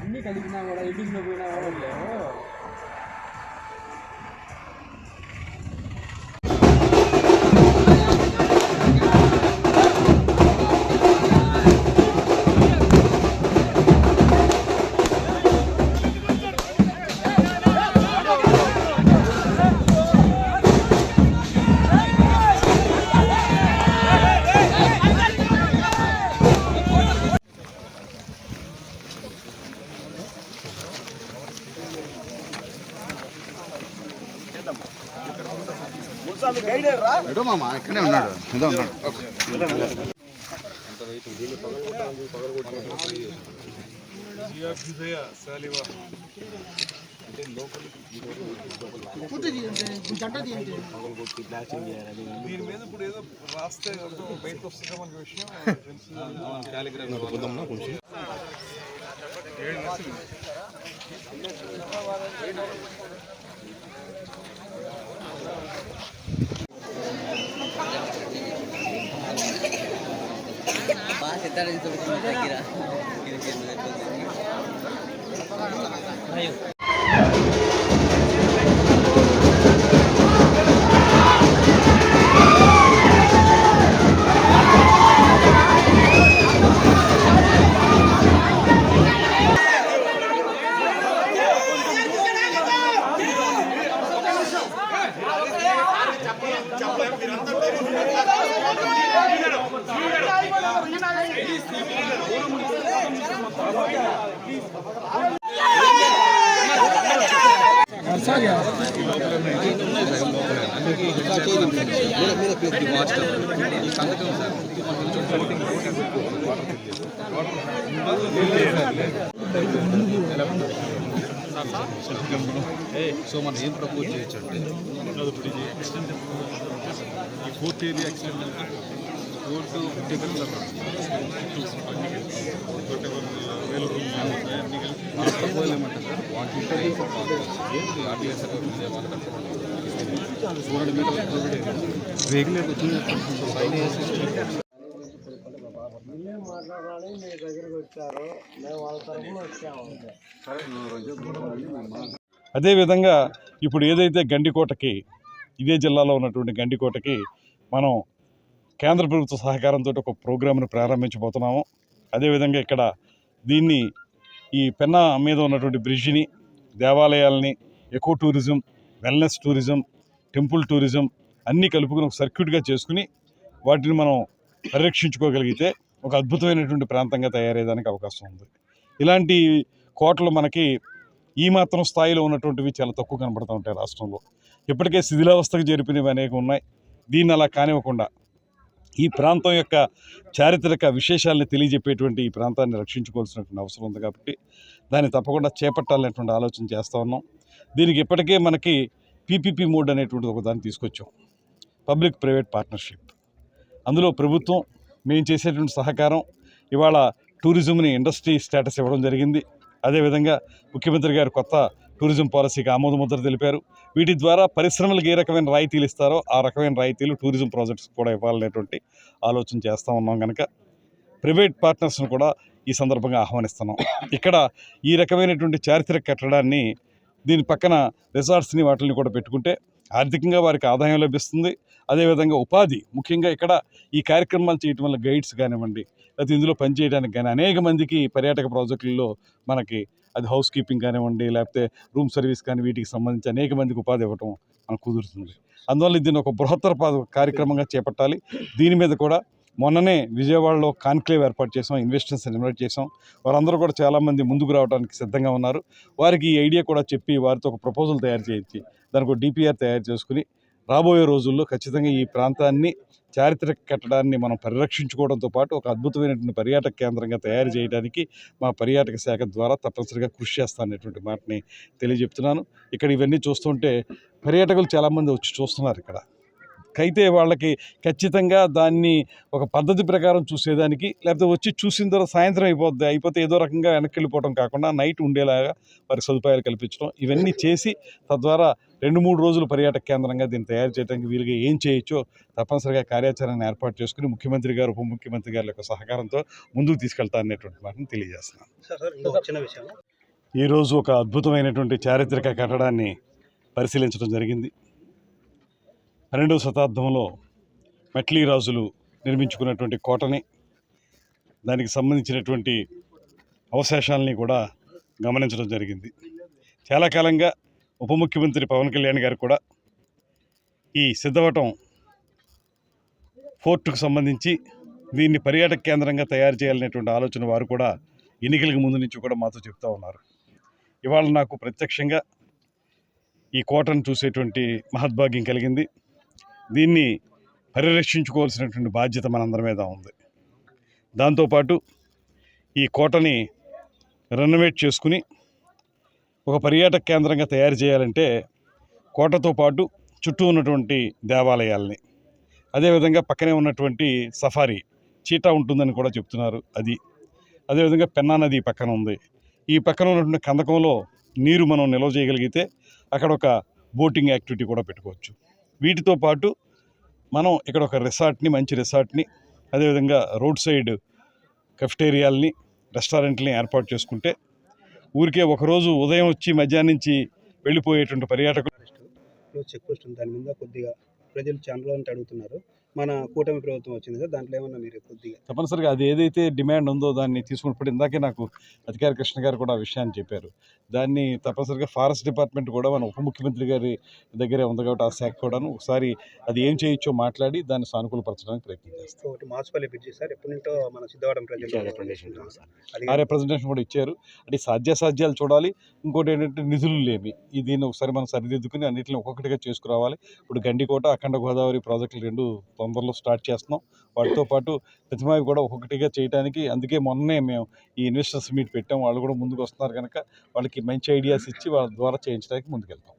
అన్ని కలిపినా కూడా ఎడిట్లో పోయినా కూడా లేవు ఎడో మామ ఇక్కడే ఉన్నాడు. ఏదో ఉన్నాడు. దీని మీద ఇప్పుడు ఏదో రాస్తే బయటకు వస్తుందా మనకి విషయం Tara dito, magkakira. Ayun. So మనం ఏం ప్రపోజ్ చేయొచ్చు అంటే? ఈ ఫోర్త్ ఏరియా ఎక్స్టెండ్ మాట్లాడాలి మీ దగ్గరికి వచ్చారు మేము వాళ్ళ తరఫున వచ్చాము అదేవిధంగా ఇప్పుడు ఏదైతే గండికోటకి ఇదే జిల్లాలో ఉన్నటువంటి గండికోటకి మనం కేంద్ర ప్రభుత్వ సహకారంతో ఒక ప్రోగ్రామ్ను ప్రారంభించబోతున్నాము. అదేవిధంగా ఇక్కడ దీన్ని ఈ పెన్నా మీద ఉన్నటువంటి బ్రిడ్జిని దేవాలయాల్ని eco tourism wellness tourism temple tourism అన్నీ కలుపుకుని ఒక సర్క్యూట్గా చేసుకుని వాటిని మనం పరిరక్షించుకోగలిగితే ఒక అద్భుతమైనటువంటి ప్రాంతంగా తయారయ్యేదానికి అవకాశం ఉంది. ఇలాంటి కోటలు మనకి ఈ మాత్రం స్థాయిలో ఉన్నటువంటివి చాలా తక్కువ కనబడుతూ ఉంటాయి రాష్ట్రంలో. ఇప్పటికే శిథిలావస్థకు జరిపినవి అనేక ఉన్నాయి. దీన్ని అలా కానివ్వకుండా ఈ ప్రాంతం యొక్క చారిత్రక విశేషాలను తెలియజెప్పేటువంటి ఈ ప్రాంతాన్ని రక్షించుకోవాల్సినటువంటి అవసరం ఉంది కాబట్టి దాన్ని తప్పకుండా చేపట్టాలనేటువంటి ఆలోచన చేస్తూ ఉన్నాం. దీనికి ఇప్పటికే మనకి పీపీపీ మోడ్ అనేటువంటిది ఒక దాన్ని తీసుకొచ్చాం. Public private partnership. అందులో ప్రభుత్వం మేము చేసేటువంటి సహకారం ఇవాళ టూరిజంని ఇండస్ట్రీ స్టేటస్ ఇవ్వడం జరిగింది. అదేవిధంగా ముఖ్యమంత్రి గారు కొత్త టూరిజం పాలసీకి ఆమోద ముద్ర తెలిపారు. వీటి ద్వారా పరిశ్రమలకు ఏ రకమైన రాయితీలు ఇస్తారో ఆ రకమైన రాయితీలు టూరిజం ప్రాజెక్ట్స్ కూడా ఇవ్వాలనేటువంటి ఆలోచన చేస్తూ ఉన్నాం కనుక ప్రైవేట్ పార్ట్నర్స్ను కూడా ఈ సందర్భంగా ఆహ్వానిస్తున్నాం. ఇక్కడ ఈ రకమైనటువంటి చారిత్రక కట్టడాన్ని దీని పక్కన రిసార్ట్స్ని వాటిని కూడా పెట్టుకుంటే ఆర్థికంగా వారికి ఆదాయం లభిస్తుంది. అదేవిధంగా ఉపాధి ముఖ్యంగా ఇక్కడ ఈ కార్యక్రమాలు చేయటం వల్ల గైడ్స్ కానివ్వండి లేకపోతే ఇందులో పనిచేయడానికి కానీ అనేక మందికి పర్యాటక ప్రాజెక్టుల్లో మనకి అది హౌస్ కీపింగ్ కానివ్వండి లేకపోతే రూమ్ సర్వీస్ కానీ వీటికి సంబంధించి అనేక మందికి ఉపాధి ఇవ్వటం మనకు కుదురుతుంది. అందువల్ల దీన్ని ఒక బృహత్తర కార్యక్రమంగా చేపట్టాలి. దీని మీద కూడా మొన్ననే విజయవాడలో కాన్క్లేవ్ ఏర్పాటు చేసాం ఇన్వెస్టర్స్ ఇన్వైట్ చేసాం. వారందరూ కూడా చాలామంది ముందుకు రావడానికి సిద్ధంగా ఉన్నారు. వారికి ఈ ఐడియా కూడా చెప్పి వారితో ఒక ప్రపోజల్ తయారు చేయించి దానికి ఒక డిపిఆర్ తయారు చేసుకుని రాబోయే రోజుల్లో ఖచ్చితంగా ఈ ప్రాంతాన్ని చారిత్రక కట్టడాన్ని మనం పరిరక్షించుకోవడంతో పాటు ఒక అద్భుతమైనటువంటి పర్యాటక కేంద్రంగా తయారు చేయడానికి మా పర్యాటక శాఖ ద్వారా తప్పనిసరిగా కృషి చేస్తాననేటువంటి మాటని తెలియజెప్తున్నాను. ఇక్కడ ఇవన్నీ చూస్తుంటే పర్యాటకులు చాలామంది వచ్చి చూస్తున్నారు ఇక్కడ. అయితే వాళ్ళకి ఖచ్చితంగా దాన్ని ఒక పద్ధతి ప్రకారం చూసేదానికి లేకపోతే వచ్చి చూసిన తర్వాత సాయంత్రం అయిపోద్ది అయిపోతే ఏదో రకంగా వెనక్కి వెళ్ళిపోవడం కాకుండా నైట్ ఉండేలాగా వారికి సదుపాయాలు కల్పించడం ఇవన్నీ చేసి తద్వారా రెండు మూడు రోజులు పర్యాటక కేంద్రంగా దీన్ని తయారు చేయడానికి వీలుగా ఏం చేయొచ్చో తప్పనిసరిగా కార్యాచరణ ఏర్పాటు చేసుకుని ముఖ్యమంత్రి గారు ఉప ముఖ్యమంత్రి గారి యొక్క సహకారంతో ముందుకు తీసుకెళ్తారనేటువంటి మాటను తెలియజేస్తున్నాను. ఈరోజు ఒక అద్భుతమైనటువంటి చారిత్రక కట్టడాన్ని పరిశీలించడం జరిగింది. పన్నెండవ శతాబ్దంలో మెట్లీ రాజులు నిర్మించుకున్నటువంటి కోటని దానికి సంబంధించినటువంటి అవశేషాలని కూడా గమనించడం జరిగింది. చాలా కాలంగా ఉప ముఖ్యమంత్రి పవన్ కళ్యాణ్ గారు కూడా ఈ సిద్ధవటం ఫోర్టుకు సంబంధించి దీన్ని పర్యాటక కేంద్రంగా తయారు చేయాలనేటువంటి ఆలోచన వారు కూడా ఎన్నికలకు ముందు నుంచి కూడా మాతో చెప్తా ఉన్నారు. ఇవాళ నాకు ప్రత్యక్షంగా ఈ కోటను చూసేటువంటి మహద్భాగ్యం కలిగింది. దీన్ని పరిరక్షించుకోవాల్సినటువంటి బాధ్యత మనందరి మీద ఉంది. దాంతోపాటు ఈ కోటని రెనోవేట్ చేసుకుని ఒక పర్యాటక కేంద్రంగా తయారు చేయాలంటే కోటతో పాటు చుట్టూ ఉన్నటువంటి దేవాలయాల్ని అదేవిధంగా పక్కనే ఉన్నటువంటి సఫారీ చీటా ఉంటుందని కూడా చెప్తున్నారు అది. అదేవిధంగా పెన్నా నది పక్కన ఉంది. ఈ పక్కన ఉన్నటువంటి కందకంలో నీరు మనం నిల్వ చేయగలిగితే అక్కడ ఒక బోటింగ్ యాక్టివిటీ కూడా పెట్టుకోవచ్చు. వీటితో పాటు మనం ఇక్కడ ఒక రిసార్ట్ని మంచి రిసార్ట్ని అదేవిధంగా రోడ్ సైడ్ కెఫ్టేరియాల్ని రెస్టారెంట్ని ఏర్పాటు చేసుకుంటే ఊరికే ఒకరోజు ఉదయం వచ్చి మధ్యాహ్నం నుంచి వెళ్ళిపోయేటువంటి పర్యాటకులు చెక్ పోస్ట్ దాని మీద కొద్దిగా ప్రజలు చాలా అడుగుతున్నారు. మన కూటమి ప్రభుత్వం వచ్చింది కదా దాంట్లో ఏమన్నా మీరు కొద్దిగా తప్పనిసరిగా అది ఏదైతే డిమాండ్ ఉందో దాన్ని తీసుకున్నప్పుడు ఇందాకే నాకు అధికారి కృష్ణ గారు కూడా ఆ విషయాన్ని చెప్పారు. దాన్ని తప్పనిసరిగా ఫారెస్ట్ డిపార్ట్మెంట్ కూడా మన ఉప ముఖ్యమంత్రి గారి దగ్గరే ఉంది కాబట్టి ఆ శాఖ కూడాను ఒకసారి అది ఏం చేయొచ్చో మాట్లాడి దాన్ని సానుకూలపరచడానికి ప్రయత్నం చేస్తాం. ఒకటి సార్ మన సిద్ధవడం ఆ రిప్రజెంటేషన్ కూడా ఇచ్చారు. అంటే సాధ్యాసాధ్యాలు చూడాలి ఇంకోటి ఏంటంటే నిధులు లేవి. దీన్ని ఒకసారి మనం సరిదిద్దుకుని అన్నింటిని ఒక్కొక్కటిగా చేసుకురావాలి. ఇప్పుడు గండికోట అఖండ గోదావరి ప్రాజెక్టులు రెండు తొందరలో స్టార్ట్ చేస్తున్నాం. వాటితో పాటు ప్రతిమావి కూడా ఒక్కొక్కటిగా చేయడానికి అందుకే మొన్నే మేము ఈ ఇన్వెస్టర్స్ మీట్ పెట్టాం. వాళ్ళు కూడా ముందుకు వస్తున్నారు కనుక వాళ్ళకి మంచి ఐడియాస్ ఇచ్చి వాళ్ళ ద్వారా చేయించడానికి ముందుకెళ్తాం.